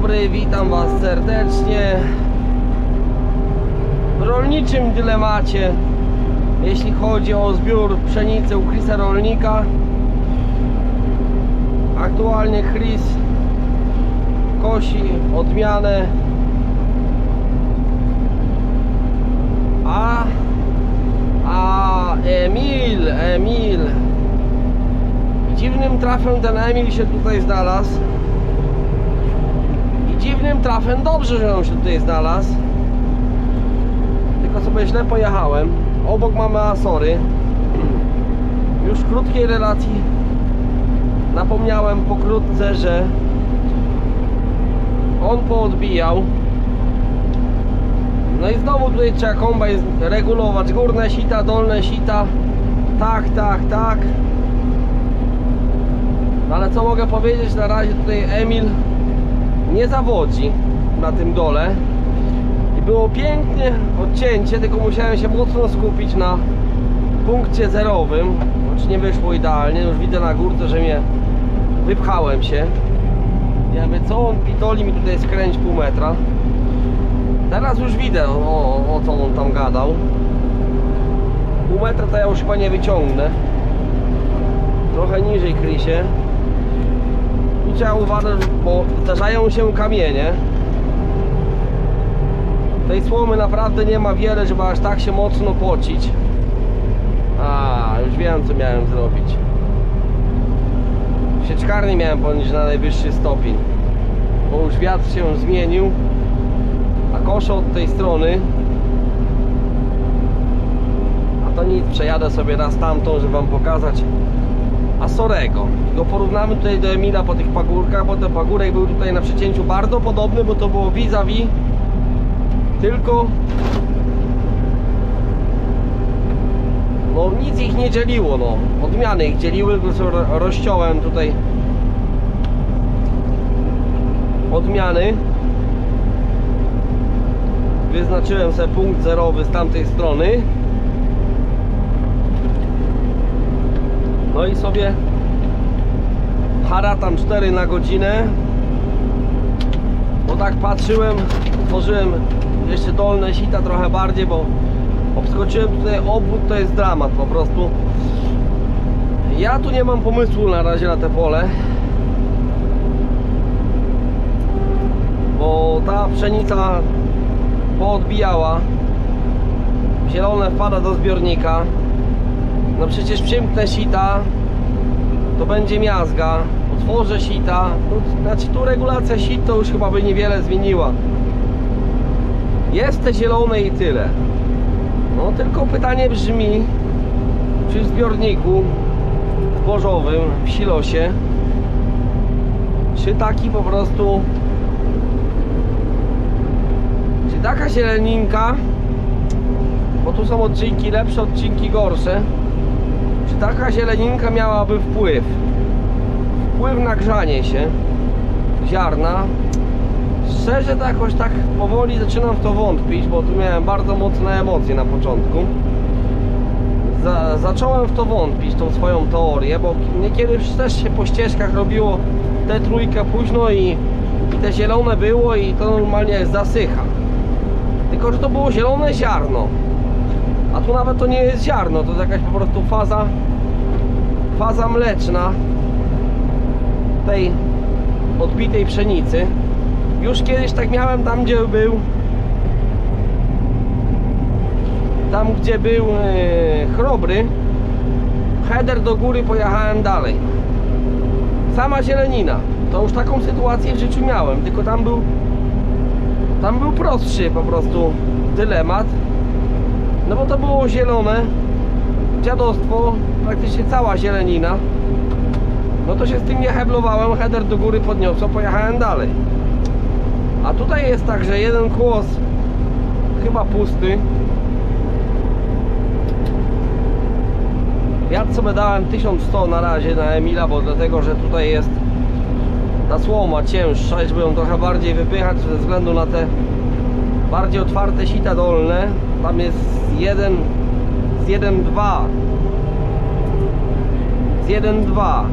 Dobry, witam Was serdecznie. W rolniczym dylemacie jeśli chodzi o zbiór pszenicy u Chrisa Rolnika. Aktualnie Chris kosi odmianę. A a Emil, Emil. Dziwnym trafem ten Emil się tutaj znalazł dziwnym trafem. Dobrze, że on się tutaj znalazł. Tylko sobie źle pojechałem. Obok mamy Asory. Już w krótkiej relacji napomniałem pokrótce, że on poodbijał. No i znowu tutaj trzeba kombajn regulować. Górne sita, dolne sita. Tak, tak, tak. Ale co mogę powiedzieć, na razie tutaj Emil nie zawodzi na tym dole. I było pięknie odcięcie, tylko musiałem się mocno skupić na punkcie zerowym choć nie wyszło idealnie, już widzę na górce, że mnie wypchałem się. Ja mówię, co on pitoli mi tutaj skręć pół metra. Teraz już widzę o, o co on tam gadał. Pół metra to ja już chyba nie wyciągnę. Trochę niżej Krysie tu trzeba uważać, bo zdarzają się kamienie. Tej słomy naprawdę nie ma wiele, żeby aż tak się mocno pocić. A, już wiem co miałem zrobić. Sieczkarni miałem ponieść na najwyższy stopień bo już wiatr się zmienił a kosze od tej strony a to nic, przejadę sobie raz tamtą, żeby wam pokazać Asorego go porównamy tutaj do Emila po tych pagórkach bo ten pagórek był tutaj na przecięciu bardzo podobny bo to było vis-a-vis tylko no nic ich nie dzieliło no. Odmiany ich dzieliły, rozciąłem tutaj. Odmiany. Wyznaczyłem sobie punkt zerowy z tamtej strony no i sobie haratam 4 na godzinę. Bo tak patrzyłem otworzyłem jeszcze dolne sita trochę bardziej bo obskoczyłem tutaj obwód to jest dramat po prostu. Ja tu nie mam pomysłu na razie na te pole. Bo ta pszenica poodbijała. Zielone wpada do zbiornika no przecież przymknę sita to będzie miazga. Otworzę sita. No, znaczy tu regulacja sit to już chyba by niewiele zmieniła. Jest te zielone i tyle. No tylko pytanie brzmi czy w zbiorniku zbożowym w silosie czy taki po prostu czy taka zieleninka bo tu są odcinki lepsze, odcinki gorsze czy taka zieleninka miałaby wpływ wpływ na grzanie się ziarna szczerze to jakoś tak powoli zaczynam w to wątpić bo tu miałem bardzo mocne emocje na początku Za, zacząłem w to wątpić, tą swoją teorię, bo niekiedy też się po ścieżkach robiło tę trójkę późno i, i te zielone było i to normalnie zasycha. Tylko, że to było zielone ziarno. A tu nawet to nie jest ziarno, to jest jakaś po prostu faza faza mleczna tej odbitej pszenicy. Już kiedyś tak miałem tam, gdzie był tam gdzie był e, chrobry. Header do góry pojechałem dalej. Sama zielenina. To już taką sytuację w życiu miałem tylko tam był tam był prostszy po prostu dylemat no bo to było zielone. Dziadostwo praktycznie cała zielenina. No to się z tym nie heblowałem header do góry podniosłem pojechałem dalej. A tutaj jest tak, że jeden kłos chyba pusty. Ja sobie dałem 1100 na razie na Emila, bo dlatego, że tutaj jest ta słoma cięższa żeby ją trochę bardziej wypychać ze względu na te bardziej otwarte sita dolne. Tam jest 1 z 1,2 z 1,2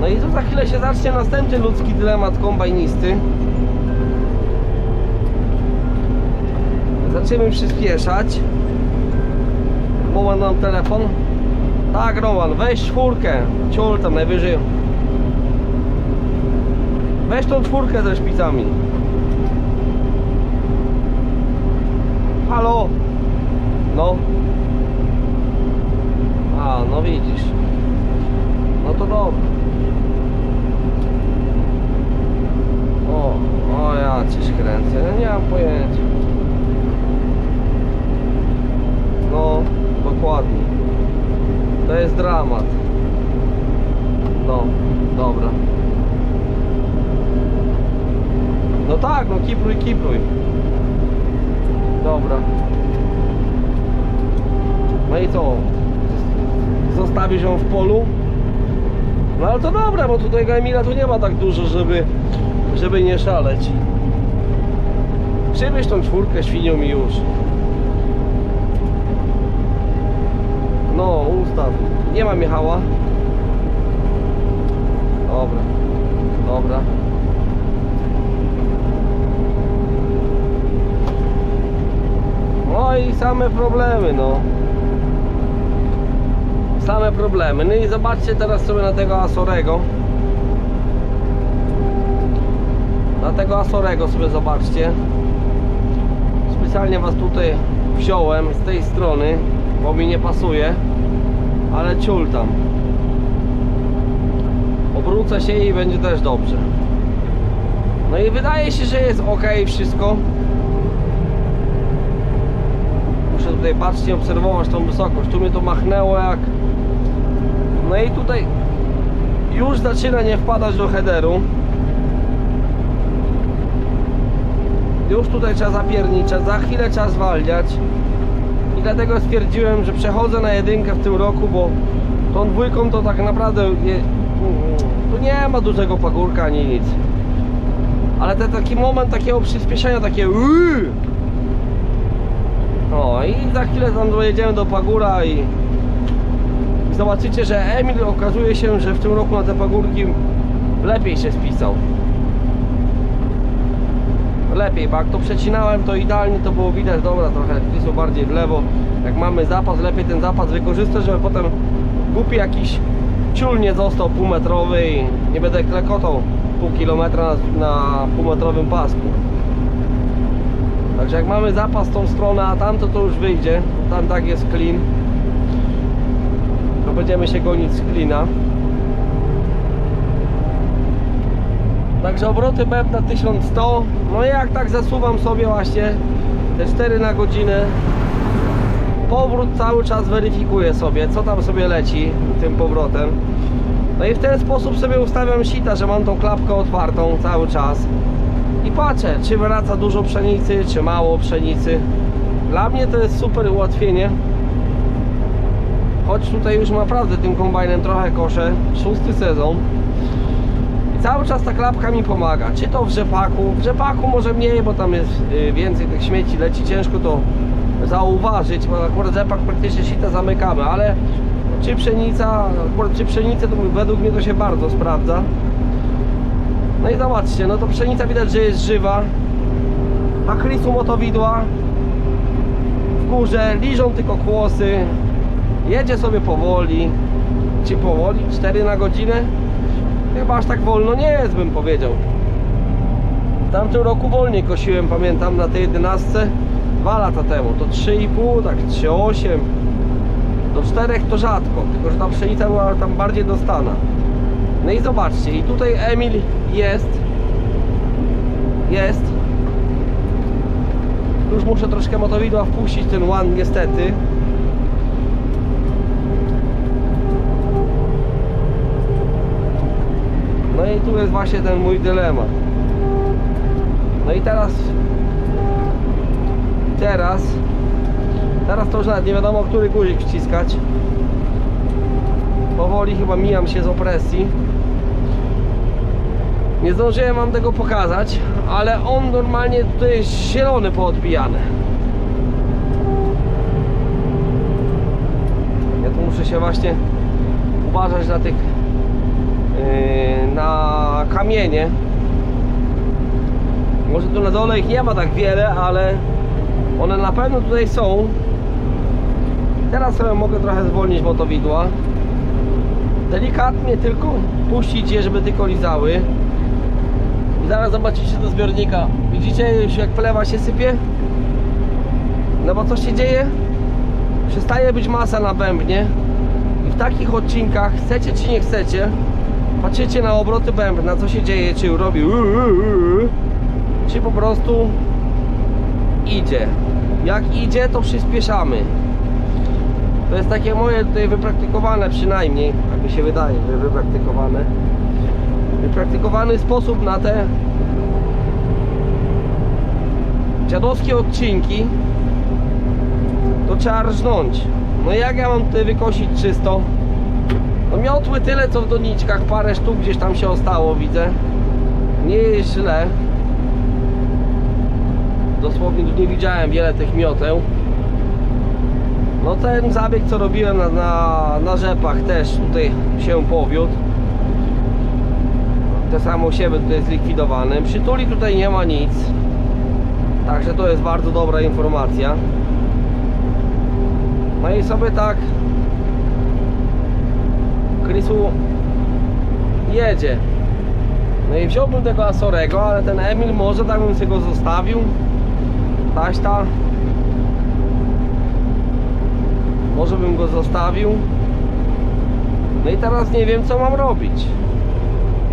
no i tu za chwilę się zacznie następny ludzki dylemat kombajnisty. Zaczniemy przyspieszać. Roman mam telefon. Tak, Roman, weź czwórkę. Ciul tam najwyżej. Weź tą czwórkę ze szpicami. Halo? No. A, no widzisz. No to dobra. O, o ja cię kręcę. Ja nie mam pojęcia. No, dokładnie. To jest dramat. No, dobra. No tak, no kipruj, kipruj. Dobra. No i co? Zostawisz ją w polu? No ale to dobra, bo tutaj Emila tu nie ma tak dużo, żeby, żeby nie szaleć. Przywieź tą czwórkę świnią i już. No, ustaw. Nie ma Michała. Dobra. Dobra. No i same problemy, no. Same problemy. No i zobaczcie teraz sobie na tego Asorego. Na tego Asorego sobie zobaczcie. Specjalnie was tutaj wziąłem z tej strony, bo mi nie pasuje. Ale ciul tam. Obrócę się i będzie też dobrze. No i wydaje się, że jest ok wszystko. Muszę tutaj bacznie obserwować tą wysokość. Tu mnie to machnęło jak... No i tutaj już zaczyna nie wpadać do headeru. Już tutaj trzeba zapierniczać, za chwilę trzeba zwalniać. I dlatego stwierdziłem, że przechodzę na jedynkę w tym roku, bo tą dwójką to tak naprawdę nie, tu nie ma dużego pagórka ani nic. Ale ten taki moment takiego przyspieszenia, takie. No i za chwilę tam dojedziemy do Pagóra i, zobaczycie, że Emil okazuje się, że w tym roku na te pagórki lepiej się spisał. Lepiej, bo jak to przecinałem, to idealnie to było widać, dobra, trochę są bardziej w lewo. Jak mamy zapas, lepiej ten zapas wykorzystać, żeby potem głupi jakiś ciul nie został półmetrowy i nie będę klekotał pół kilometra na, na półmetrowym pasku. Także jak mamy zapas tą stronę, a tamto to już wyjdzie, tam tak jest clean, to będziemy się gonić z cleana. Także obroty BEP na 1100, no i jak tak zasuwam sobie właśnie te 4 na godzinę, powrót cały czas weryfikuję sobie, co tam sobie leci tym powrotem. No i w ten sposób sobie ustawiam sita, że mam tą klapkę otwartą cały czas patrzę, czy wraca dużo pszenicy, czy mało pszenicy. Dla mnie to jest super ułatwienie. Choć tutaj już naprawdę tym kombajnem trochę koszę, szósty sezon. I cały czas ta klapka mi pomaga. Czy to w rzepaku, w rzepaku może mniej, bo tam jest y, więcej tych śmieci, leci ciężko to zauważyć, bo akurat rzepak praktycznie sita zamykamy, ale czy pszenica, akurat czy pszenicę to według mnie to się bardzo sprawdza. No i zobaczcie, no to pszenica widać, że jest żywa. Akrysu motowidła w górze, liżą tylko kłosy. Jedzie sobie powoli. Czy powoli? 4 na godzinę? Chyba aż tak wolno nie jest, bym powiedział. W tamtym roku wolniej kosiłem, pamiętam, na tej 11 dwa lata temu. To 3,5, tak 3,8. Do 4 to rzadko, tylko że ta pszenica była tam bardziej dostana. No i zobaczcie, i tutaj Emil jest. Jest. Już muszę troszkę motowidła wpuścić ten one niestety. No i tu jest właśnie ten mój dylemat. No i teraz teraz teraz to już nawet nie wiadomo, który guzik wciskać. Powoli chyba mijam się z opresji. Nie zdążyłem wam tego pokazać, ale on normalnie tutaj jest zielony poodbijany. Ja tu muszę się właśnie uważać na tych yy, kamienie. Może tu na dole ich nie ma tak wiele, ale one na pewno tutaj są. Teraz sobie mogę trochę zwolnić motowidła. Delikatnie tylko puścić je, żeby tylko lizały. Zaraz zobaczycie do zbiornika. Widzicie już jak plewa się sypie? No bo co się dzieje? Przestaje być masa na bębnie. I w takich odcinkach, chcecie czy nie chcecie, patrzycie na obroty bębna, co się dzieje, czy robi czy po prostu idzie. Jak idzie, to przyspieszamy. To jest takie moje tutaj wypraktykowane przynajmniej, tak mi się wydaje, wypraktykowane. Wypraktykowany sposób na te dziadowskie odcinki to trzeba rżnąć. No jak ja mam tutaj wykosić czysto? No miotły tyle co w doniczkach, parę sztuk gdzieś tam się ostało widzę. Nie jest źle. Dosłownie tu nie widziałem wiele tych mioteł. No ten zabieg co robiłem na, na, na rzepach też tutaj się powiódł. Te samo siebie tutaj zlikwidowane. Przytuli tutaj nie ma nic. Także to jest bardzo dobra informacja. No i sobie tak Chrisu jedzie. No i wziąłbym tego Asorego, ale ten Emil może tak bym sobie go zostawił. Taśta. Może bym go zostawił. No i teraz nie wiem co mam robić.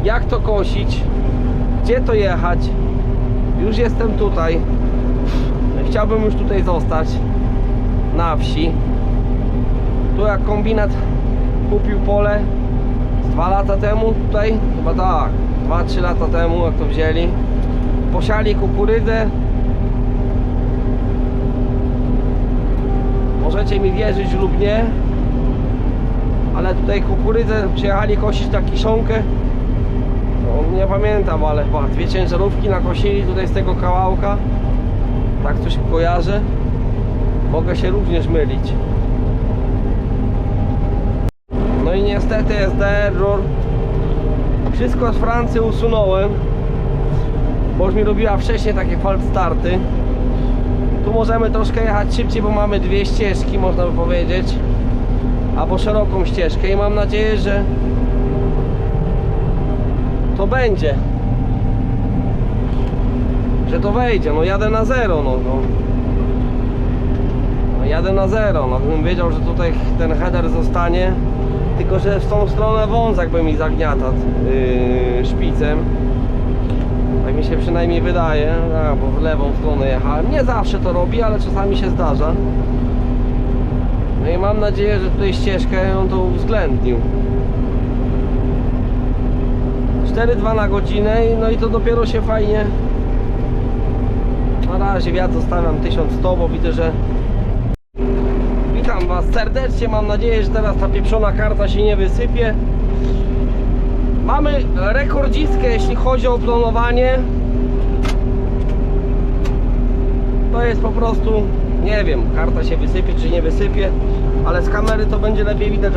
Jak to kosić? Gdzie to jechać? Już jestem tutaj. Chciałbym już tutaj zostać. Na wsi. Tu jak kombinat kupił pole z dwa lata temu tutaj, chyba tak, 2-3 lata temu jak to wzięli. Posiali kukurydzę. Możecie mi wierzyć lub nie, ale tutaj kukurydzę przyjechali kosić na kiszonkę. Nie pamiętam, ale chyba dwie ciężarówki nakosili tutaj z tego kawałka. Tak coś kojarzę. Mogę się również mylić. No i niestety jest error. Wszystko z Francji usunąłem. Bo już mi robiła wcześniej takie falt starty. Tu możemy troszkę jechać szybciej, bo mamy dwie ścieżki, można by powiedzieć. Albo szeroką ścieżkę i mam nadzieję, że to będzie. Że to wejdzie. No jadę na zero, no. no. No jadę na zero, no gdybym wiedział, że tutaj ten header zostanie tylko, że w tą stronę wązak by mi zagniata yy, szpicem tak mi się przynajmniej wydaje a, bo w lewą stronę jechałem nie zawsze to robi, ale czasami się zdarza no i mam nadzieję, że tutaj ścieżkę on to uwzględnił 4,2 na godzinę no i to dopiero się fajnie na razie wiatr zostawiam 1100, bo widzę, że Witam Was serdecznie, mam nadzieję, że teraz ta pieprzona karta się nie wysypie. Mamy rekordzistkę, jeśli chodzi o planowanie. To jest po prostu, nie wiem, karta się wysypie czy nie wysypie, ale z kamery to będzie lepiej widać,